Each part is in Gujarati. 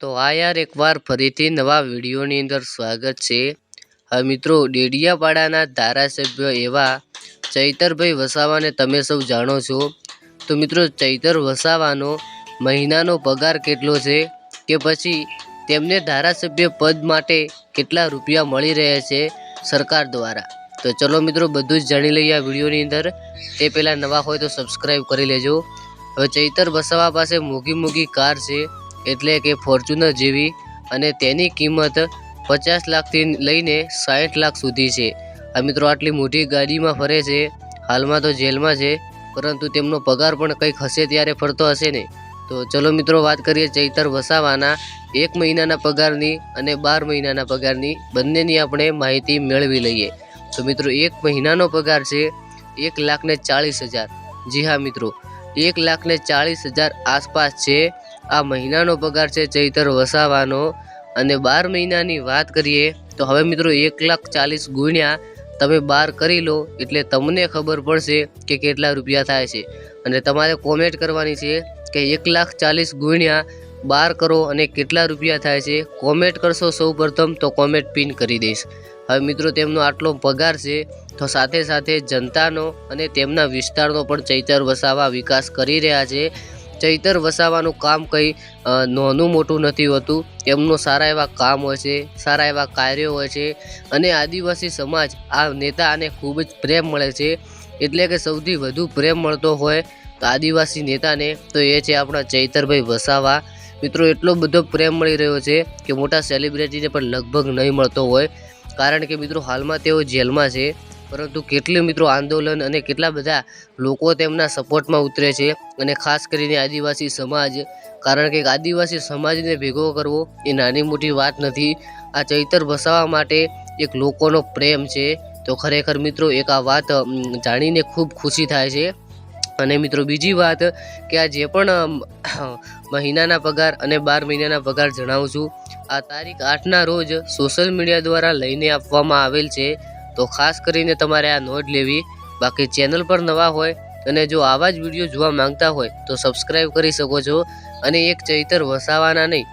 તો આ યાર એકવાર ફરીથી નવા વિડીયોની અંદર સ્વાગત છે. હવે મિત્રો, ડેડિયાપાડાના ધારાસભ્ય એવા ચૈતરભાઈ વસાવાને તમે સૌ જાણો છો. તો મિત્રો, ચૈતર વસાવાનો મહિનાનો પગાર કેટલો છે કે પછી તેમને ધારાસભ્ય પદ માટે કેટલા રૂપિયા મળી રહ્યા છે સરકાર દ્વારા? તો ચલો મિત્રો, બધું જ જાણી લઈએ આ વિડીયોની અંદર. તે પહેલાં નવા હોય તો સબસ્ક્રાઈબ કરી લેજો. હવે ચૈતર વસાવા પાસે મોંઘી મોંઘી કાર છે. એટલે કે ફોર્ચ્યુનર જેવી અને તેની કિંમત પચાસ લાખથી લઈને સાઠ લાખ સુધી છે. આ મિત્રો આટલી મોટી ગાડીમાં ફરે છે. હાલમાં તો જેલમાં છે, પરંતુ તેમનો પગાર પણ કંઈક હશે ત્યારે ફરતો હશે ને. તો ચલો મિત્રો વાત કરીએ ચૈતર વસાવાના એક મહિનાના પગારની અને બાર મહિનાના પગારની. બંનેની આપણે માહિતી મેળવી લઈએ. તો મિત્રો એક મહિનાનો પગાર છે એક લાખ ને ચાળીસ હજાર. જી હા મિત્રો, એક લાખ ને ચાળીસ હજાર આસપાસ છે. આ મહિનાનો પગાર છે ચૈતર વસાવાનો. અને બાર મહિનાની વાત કરીએ તો હવે મિત્રો એક લાખ ચાલીસ ગુણ્યા તમે બાર કરી લો એટલે તમને ખબર પડશે કે કેટલા રૂપિયા થાય છે. અને તમારે કોમેન્ટ કરવાની છે કે એક લાખ ચાલીસ ગુણ્યા બાર કરો અને કેટલા રૂપિયા થાય છે. કોમેન્ટ કરશો સૌ પ્રથમ તો કોમેન્ટ પિન કરી દઈશ. હવે મિત્રો તેમનો આટલો પગાર છે તો સાથે સાથે જનતાનો અને તેમના વિસ્તારનો પણ ચૈતર વસાવા વિકાસ કરી રહ્યા છે. ચૈતર વસાવાનું કામ કંઈ નાનું મોટું નથી હોતું. તેમનું સારા એવા કામ હોય છે, સારા એવા કાર્યો હોય છે અને આદિવાસી સમાજ આ નેતાને ખૂબ જ પ્રેમ મળે છે. એટલે કે સૌથી વધુ પ્રેમ મળતો હોય આદિવાસી નેતાને. તો એ છે આપણા ચૈતરભાઈ વસાવા. મિત્રો, એટલો બધો પ્રેમ મળી રહ્યો છે કે મોટા સેલિબ્રિટીને પણ લગભગ નહીં મળતો હોય. કારણ કે મિત્રો, હાલમાં તેઓ જેલમાં છે. પરંતુ કેટલી મિત્રો આંદોલન અને કેટલા બધા લોકો તેમના સપોર્ટમાં ઉતરે છે અને ખાસ કરીને આદિવાસી સમાજ. કારણ કે આદિવાસી સમાજને ભેગો કરવો એ નાની મોટી વાત નથી. આ ચૈતર વસાવવા માટે એક લોકોનો પ્રેમ છે. તો ખરેખર મિત્રો એક આ વાત જાણીને ખૂબ ખુશી થાય છે. અને મિત્રો બીજી વાત કે આ જે પણ મહિનાના પગાર અને બાર મહિનાના પગાર જણાવું છું. આ તારીખ આઠના રોજ સોશિયલ મીડિયા દ્વારા લઈને આપવામાં આવેલ છે. તો ખાસ કરીને તમારે આ નોંધ લેવી. બાકી ચેનલ પર નવા હોય અને જો આવા જ વીડિયો જોવા માંગતા હોય તો સબસ્ક્રાઈબ કરી શકો છો. અને એક ચૈતર વસાવાના નહીં,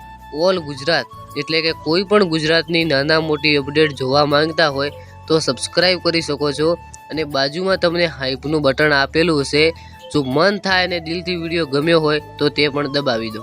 ઓલ ગુજરાત એટલે કે કોઈ પણ ગુજરાતની નાના મોટી અપડેટ જોવા માંગતા હોય તો સબસ્ક્રાઈબ કરી શકો છો. અને બાજુમાં તમને હાઇપનું બટન આપેલું હશે. જો મન થાય અને દિલથી વીડિયો ગમ્યો હોય તો તે પણ દબાવી દો.